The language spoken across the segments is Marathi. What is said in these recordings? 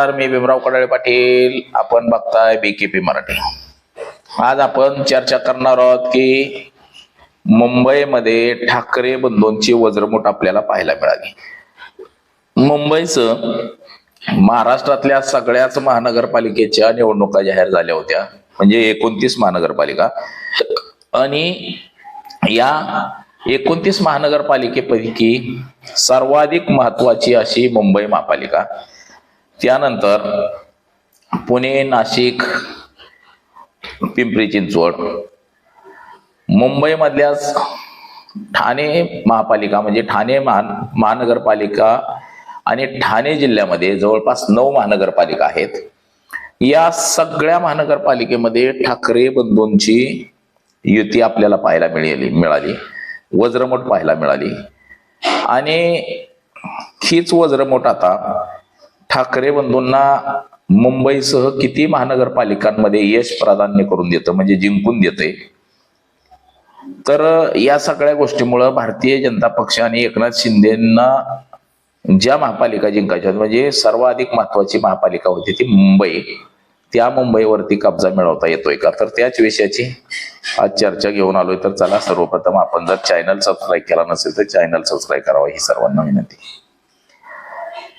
नमस्कार मी भीमराव कडाळे पाटील. आपण बघताय बीकेपी मराठी. आज आपण चर्चा करणार आहोत की मुंबईमध्ये ठाकरे बंधूंची वज्रमूठ आपल्याला पाहायला मिळाली. मुंबईचं महाराष्ट्रातल्या सगळ्याच महानगरपालिकेच्या निवडणुका जाहीर झाल्या होत्या. म्हणजे एकोणतीस महानगरपालिका. आणि या एकोणतीस महानगरपालिकेपैकी सर्वाधिक महत्वाची अशी मुंबई महापालिका. त्यानंतर पुणे नाशिक पिंपरी चिंचवड मुंबईमधल्याच ठाणे महापालिका म्हणजे ठाणे महान महानगरपालिका आणि ठाणे जिल्ह्यामध्ये जवळपास नऊ महानगरपालिका आहेत. या सगळ्या महानगरपालिकेमध्ये ठाकरे बंधूंची युती आपल्याला पाहायला मिळाली मिळाली. वज्रमोट पाहायला मिळाली. आणि हीच वज्रमोट आता ठाकरे बंधूंना मुंबईसह किती महानगरपालिकांमध्ये यश प्राधान्य करून देतं म्हणजे जिंकून देते? तर या सगळ्या गोष्टीमुळं भारतीय जनता पक्ष आणि एकनाथ शिंदेना ज्या महापालिका जिंकायच्या म्हणजे सर्वाधिक महत्वाची महापालिका होती ती मुंबई. त्या मुंबईवरती कब्जा मिळवता येतोय का? तर त्याच विषयाची आज चर्चा घेऊन आलोय. तर चला सर्वप्रथम आपण जर चॅनल सबस्क्राईब केला नसेल तर चॅनल सबस्क्राईब करावा. ही सर्वांना विनंती.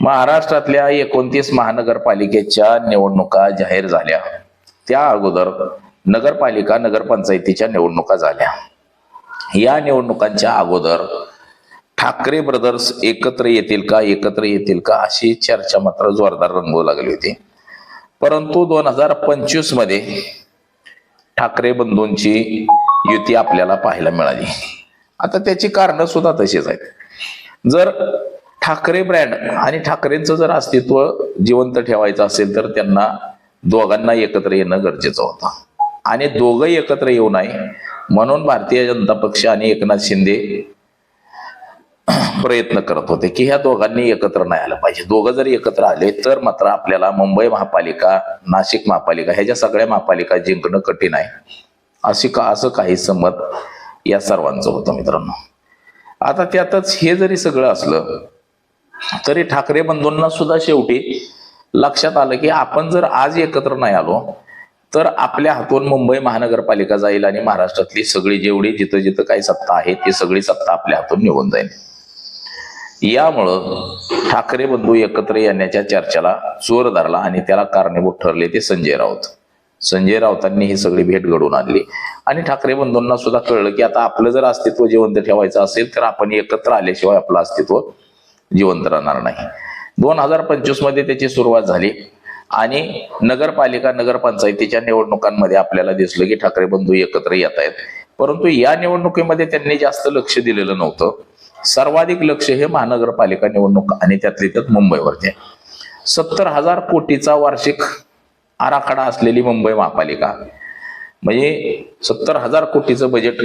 महाराष्ट्रातल्या एकोणतीस महानगरपालिकेच्या निवडणुका जाहीर झाल्या. त्या अगोदर नगरपालिका नगरपंचायतीच्या निवडणुका झाल्या. या निवडणुकांच्या अगोदर ठाकरे ब्रदर्स एकत्र येतील का एकत्र येतील का अशी चर्चा मात्र जोरदार रंगवू लागली होती. परंतु दोन हजार पंचवीसमध्ये ठाकरे बंधूंची युती आपल्याला पाहायला मिळाली. आता त्याची कारणं सुद्धा तशीच आहेत. जर ठाकरे ब्रँड आणि ठाकरेंचं जर अस्तित्व जिवंत ठेवायचं असेल तर त्यांना दोघांना एकत्र येणं गरजेचं होतं. आणि दोघंही एकत्र येऊ नये म्हणून भारतीय जनता पक्ष आणि एकनाथ शिंदे प्रयत्न करत होते की ह्या दोघांनी एकत्र नाही आलं पाहिजे. दोघं जर एकत्र आले तर मात्र आपल्याला मुंबई महापालिका नाशिक महापालिका ह्याच्या सगळ्या महापालिका जिंकणं कठीण आहे अशी का असं काही संमत या सर्वांचं होतं मित्रांनो. आता त्यातच हे जरी सगळं असलं तरी ठाकरे बंधूंना सुद्धा शेवटी लक्षात आलं की आपण जर आज एकत्र नाही आलो तर आपल्या हातून मुंबई महानगरपालिका जाईल आणि महाराष्ट्रातली सगळी जेवढी जिथं जिथं काही सत्ता आहे ती सगळी सत्ता आपल्या हातून निघून जाईल. यामुळं ठाकरे बंधू एकत्र येण्याच्या चर्चेला जोर धरला आणि त्याला कारणीभूत ठरले ते संजय राऊत. संजय राऊतांनी ही सगळी भेट घडवून आणली. आणि ठाकरे बंधूंना सुद्धा कळलं की आता आपलं जर अस्तित्व जिवंत ठेवायचं असेल तर आपण एकत्र आल्याशिवाय आपलं अस्तित्व जिवंत राहणार नाही. दोन हजार पंचवीसमध्ये त्याची सुरुवात झाली आणि नगरपालिका नगरपंचायतीच्या निवडणुकांमध्ये आपल्याला दिसलं की ठाकरे बंधू एकत्र येत आहेत. परंतु या निवडणुकीमध्ये त्यांनी जास्त लक्ष दिलेलं नव्हतं. सर्वाधिक लक्ष हे महानगरपालिका निवडणूक आणि त्यातली त्यात मुंबईवरती आहे. सत्तर हजार कोटीचा वार्षिक आराखडा असलेली मुंबई महापालिका. म्हणजे सत्तर हजार कोटीचं बजेट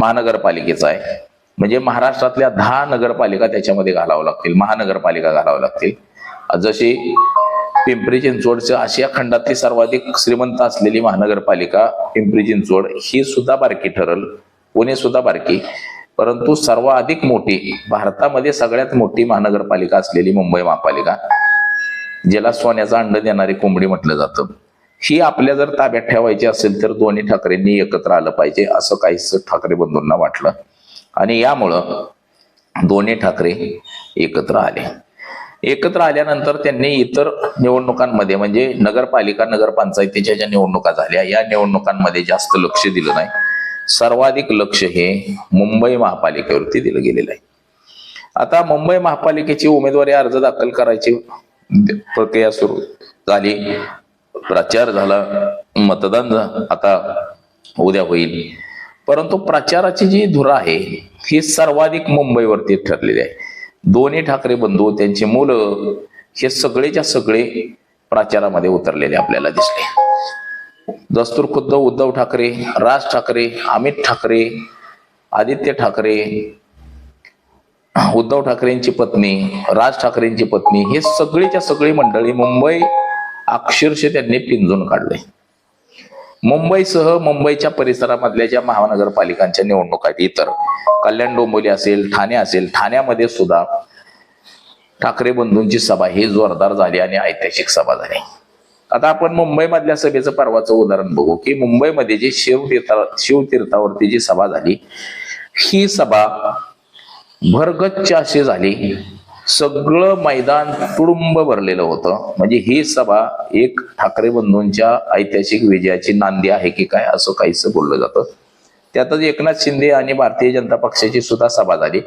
महानगरपालिकेचं आहे. म्हणजे महाराष्ट्रातल्या दहा नगरपालिका त्याच्यामध्ये घालावं लागतील महानगरपालिका घालावं लागतील. जशी पिंपरी चिंचवडचं आशिया खंडातली सर्वाधिक श्रीमंत असलेली महानगरपालिका पिंपरी चिंचवड ही सुद्धा बारकी ठरल पुणे सुद्धा बारकी परंतु सर्वाधिक मोठी भारतामध्ये सगळ्यात मोठी महानगरपालिका असलेली मुंबई महापालिका ज्याला सोन्याचा अंड देणारी कोंबडी म्हटलं जातं. ही आपल्या जर ताब्यात ठेवायची असेल तर दोन्ही ठाकरेंनी एकत्र आलं पाहिजे असं काहीच ठाकरे बंधूंना वाटलं. आणि यामुळं दोन्ही ठाकरे एकत्र आले. एकत्र आल्यानंतर त्यांनी इतर निवडणुकांमध्ये म्हणजे नगरपालिका नगरपंचायतीच्या ज्या निवडणुका झाल्या या निवडणुकांमध्ये जास्त लक्ष दिलं नाही. सर्वाधिक लक्ष हे मुंबई महापालिकेवरती दिलं गेलेलं आहे. आता मुंबई महापालिकेची उमेदवारी अर्ज दाखल करायची प्रक्रिया सुरू झाली. प्रचार झाला. मतदान आता उद्या होईल. परंतु प्रचाराची जी धुरा आहे ही सर्वाधिक मुंबईवरती ठरलेली आहे. दोन्ही ठाकरे बंधू त्यांची मुलं हे सगळेच्या सगळे प्रचारामध्ये उतरलेले आपल्याला दिसले. दस्तूर खुद्द उद्धव ठाकरे राज ठाकरे अमित ठाकरे आदित्य ठाकरे उद्धव ठाकरेंची पत्नी राज ठाकरेंची पत्नी हे सगळीच्या सगळी मंडळी मुंबई अक्षरशः त्यांनी पिंजून काढले. मुंबईसह मुंबईच्या परिसरामधल्या ज्या महानगरपालिकांच्या निवडणुका इतर कल्याण डोंबिवली असेल ठाणे असेल ठाण्यामध्ये सुद्धा ठाकरे बंधूंची सभा ही जोरदार झाली आणि ऐतिहासिक सभा झाली. आता आपण मुंबईमधल्या सभेचं परवाचं उदाहरण बघू की मुंबईमध्ये जी शिवतीर्था शिवतीर्थावरती जी सभा झाली ही सभा भरगच्च अशी झाली सगळं मैदान तुडुंब भरलेलं होतं. म्हणजे ही सभा एक ठाकरे बंधूंच्या ऐतिहासिक विजयाची नांदी आहे की काय असं काहीच बोललं जातं. त्यातच एकनाथ शिंदे आणि भारतीय जनता पक्षाची सुद्धा सभा झाली.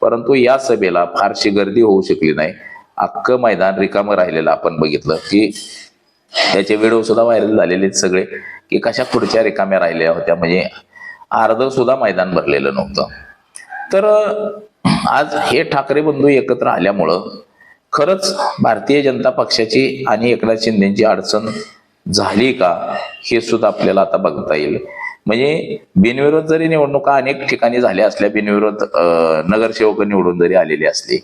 परंतु या सभेला फारशी गर्दी होऊ शकली नाही. अख्खं मैदान रिकामं राहिलेलं आपण बघितलं की त्याचे व्हिडिओ सुद्धा व्हायरल झालेले आहेत सगळे की कशा खुर्च्या रिकाम्या राहिल्या होत्या. म्हणजे अर्ध सुद्धा मैदान भरलेलं नव्हतं. तर आज हे ठाकरे बंधू एकत्र आल्यामुळं खरंच भारतीय जनता पक्षाची आणि एकनाथ शिंदेची अडचण झाली का हे सुद्धा आपल्याला आता बघता येईल. म्हणजे बिनविरोध जरी निवडणुका अनेक ठिकाणी झाल्या असल्या बिनविरोध नगरसेवक निवडून जरी आलेले असले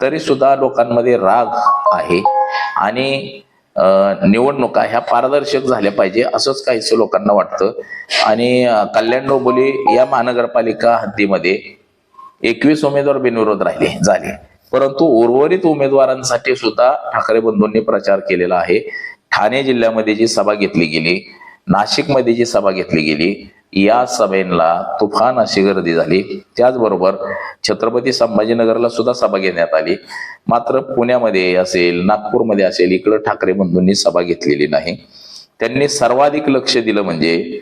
तरी सुद्धा लोकांमध्ये राग आहे. आणि निवडणुका ह्या पारदर्शक झाल्या पाहिजे असंच काहीच लोकांना वाटतं. आणि कल्याण डोंबोली या महानगरपालिका हद्दीमध्ये एकवीस उमेदवार बिनविरोध राहिले झाले. परंतु उर्वरित उमेदवारांसाठी सुद्धा ठाकरे बंधूंनी प्रचार केलेला आहे. ठाणे जिल्ह्यामध्ये जी सभा घेतली गेली नाशिकमध्ये जी सभा घेतली गेली या सभेला तुफान अशी गर्दी झाली. त्याचबरोबर छत्रपती संभाजीनगरला सुद्धा सभा घेण्यात आली. मात्र पुण्यामध्ये असेल नागपूरमध्ये असेल इकडं ठाकरे बंधूंनी सभा घेतलेली नाही. त्यांनी सर्वाधिक लक्ष दिलं म्हणजे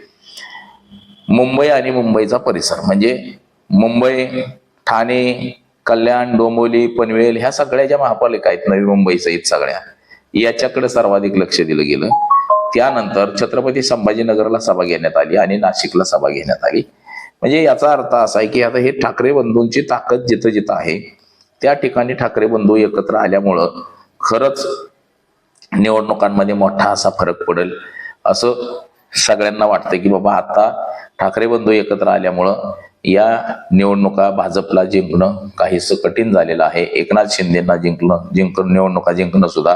मुंबई आणि मुंबईचा परिसर. म्हणजे मुंबई ठाणे कल्याण डोंबोली पनवेल ह्या सगळ्या ज्या महापालिका आहेत नवी मुंबई सहित सगळ्या याच्याकडे सर्वाधिक लक्ष दिलं गेलं. त्यानंतर छत्रपती संभाजीनगरला सभा घेण्यात आली आणि नाशिकला सभा घेण्यात आली. म्हणजे याचा अर्थ असा आहे की आता हे ठाकरे बंधूंची ताकद जिथं जिथं आहे त्या ठिकाणी ठाकरे बंधू एकत्र आल्यामुळं खरंच निवडणुकांमध्ये मोठा असा फरक पडेल. असं सगळ्यांना वाटतं की बाबा आता ठाकरे बंधू एकत्र आल्यामुळं या निवडणुका भाजपला जिंकणं काहीसं कठीण झालेलं आहे. एकनाथ शिंदेना जिंकणं जिंक निवडणुका जिंकणं सुद्धा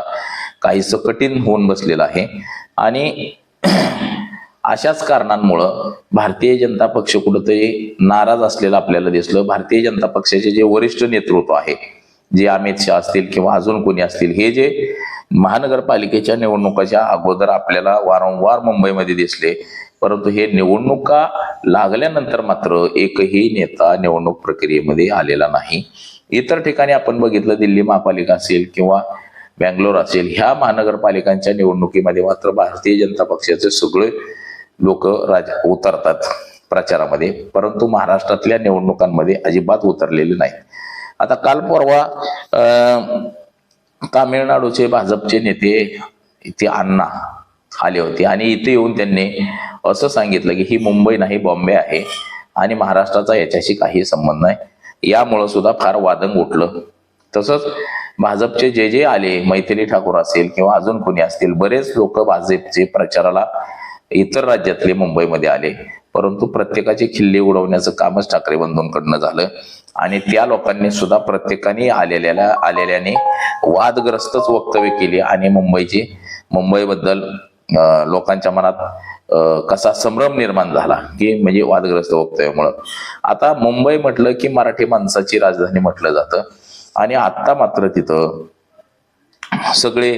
काहीसं कठीण होऊन बसलेलं आहे. आणि अशाच कारणांमुळं भारतीय जनता पक्ष कुठंतरी नाराज असलेलं आपल्याला दिसलं. भारतीय जनता पक्षाचे जे वरिष्ठ नेतृत्व आहे जे अमित शहा असतील किंवा अजून कोणी असतील हे जे महानगरपालिकेच्या निवडणुकाच्या अगोदर आपल्याला वारंवार मुंबईमध्ये दिसले. परंतु हे निवडणुका लागल्यानंतर मात्र एकही नेता निवडणूक प्रक्रियेमध्ये आलेला नाही. इतर ठिकाणी आपण बघितलं दिल्ली महापालिका असेल किंवा बँगलोर असेल ह्या महानगरपालिकांच्या निवडणुकीमध्ये मात्र भारतीय जनता पक्षाचे सगळे लोक राज उतरतात प्रचारामध्ये. परंतु महाराष्ट्रातल्या निवडणुकांमध्ये अजिबात उतरलेले नाहीत. आता काल परवा अं, तामिळनाडूचे भाजपचे नेते इथे अण्णा आले होते. आणि इथे येऊन त्यांनी असं सांगितलं की ही मुंबई नाही बॉम्बे आहे आणि महाराष्ट्राचा याच्याशी काही संबंध नाही. यामुळं सुद्धा फार वादंग उठलं. तसंच भाजपचे जे जे आले मैथिली ठाकूर असेल किंवा अजून कोणी असतील बरेच लोक भाजपचे प्रचाराला इतर राज्यातले मुंबईमध्ये आले. परंतु प्रत्येकाचे खिल्ली उडवण्याचं कामच ठाकरे बंधूंकडनं झालं. आणि त्या लोकांनी सुद्धा प्रत्येकाने आलेल्या आलेल्याने वादग्रस्तच वक्तव्य केली. आणि मुंबईची मुंबईबद्दल लोकांच्या मनात कसा संभ्रम निर्माण झाला की म्हणजे वादग्रस्त वक्तव्यामुळं. आता मुंबई म्हटलं की मराठी माणसाची राजधानी म्हटलं जातं. आणि आता मात्र तिथं सगळे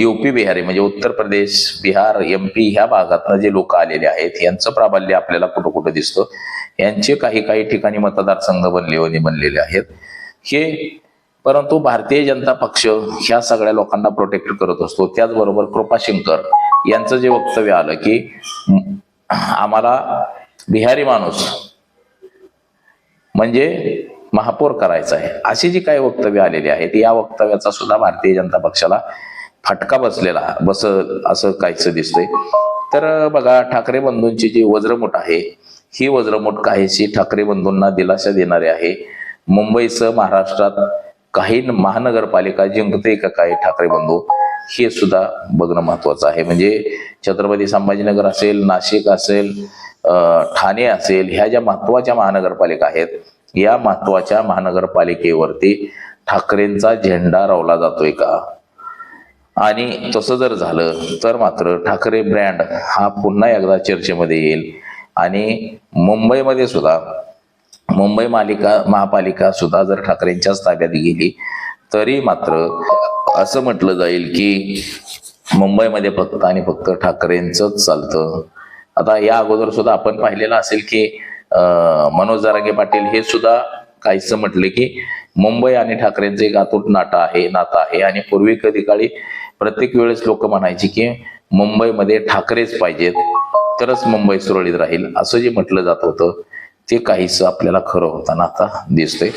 युपी बिहारी म्हणजे उत्तर प्रदेश बिहार एम पी ह्या भागातनं जे लोक आलेले आहेत यांचं प्राबल्य आपल्याला कुठं कुठं दिसतं? यांचे काही काही ठिकाणी मतदारसंघ बनले बनलेले आहेत. हे परंतु भारतीय जनता पक्ष ह्या सगळ्या लोकांना प्रोटेक्ट करत असतो. त्याचबरोबर कृपाशंकर यांचं जे वक्तव्य आलं की आम्हाला बिहारी माणूस म्हणजे महापौर करायचा आहे. अशी जी काही वक्तव्य आलेली आहेत या वक्तव्याचा सुद्धा भारतीय जनता पक्षाला फटका बसलेला बस असं काहीच दिसतंय. तर बघा ठाकरे बंधूंची जी वज्रमुठ आहे ही वज्रमुठ काहीशी ठाकरे बंधूंना दिलासा देणारी आहे. मुंबईसह महाराष्ट्रात काही महानगरपालिका जिंकते का काही ठाकरे बंधू? हे सुद्धा बघणं महत्वाचं आहे. म्हणजे छत्रपती संभाजीनगर असेल नाशिक असेल ठाणे असेल ह्या ज्या महत्त्वाच्या महानगरपालिका आहेत या महत्त्वाच्या महानगरपालिकेवरती ठाकरेंचा झेंडा रोवला जातोय का? आणि तसं जर झालं तर मात्र ठाकरे ब्रँड हा पुन्हा एकदा चर्चेमध्ये येईल. आणि मुंबईमध्ये सुद्धा मुंबई मालिका महापालिका सुद्धा जर ठाकरेंच्याच ताब्यात गेली तरी मात्र असं म्हटलं जाईल की मुंबईमध्ये फक्त आणि फक्त ठाकरेंचंच चालतं. आता या अगोदर सुद्धा आपण पाहिलेलं असेल की मनोज जरांगे पाटील हे सुद्धा काहीच म्हटले की मुंबई आणि ठाकरेंचं एक अतूट नातं आहे नातं आहे. आणि पूर्वी कधी काळी प्रत्येक वेळेस लोक म्हणायची की मुंबईमध्ये ठाकरेच पाहिजेत तरच मुंबई सुरळीत राहील असं जे म्हटलं जात होतं ते काहीच आपल्याला खरं होताना आता दिसतंय.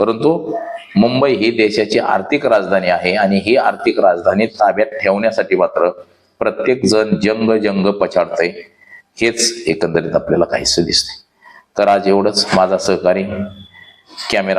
परंतु मुंबई ही देशाची आर्थिक राजधानी आहे आणि ही आर्थिक राजधानी ताब्यात ठेवण्यासाठी मात्र प्रत्येक जण जंग जंग पछाडतंय हेच एकंदरीत आपल्याला काहीच दिसतंय. तर आज एवढंच. माझा सहकारी कॅमेरा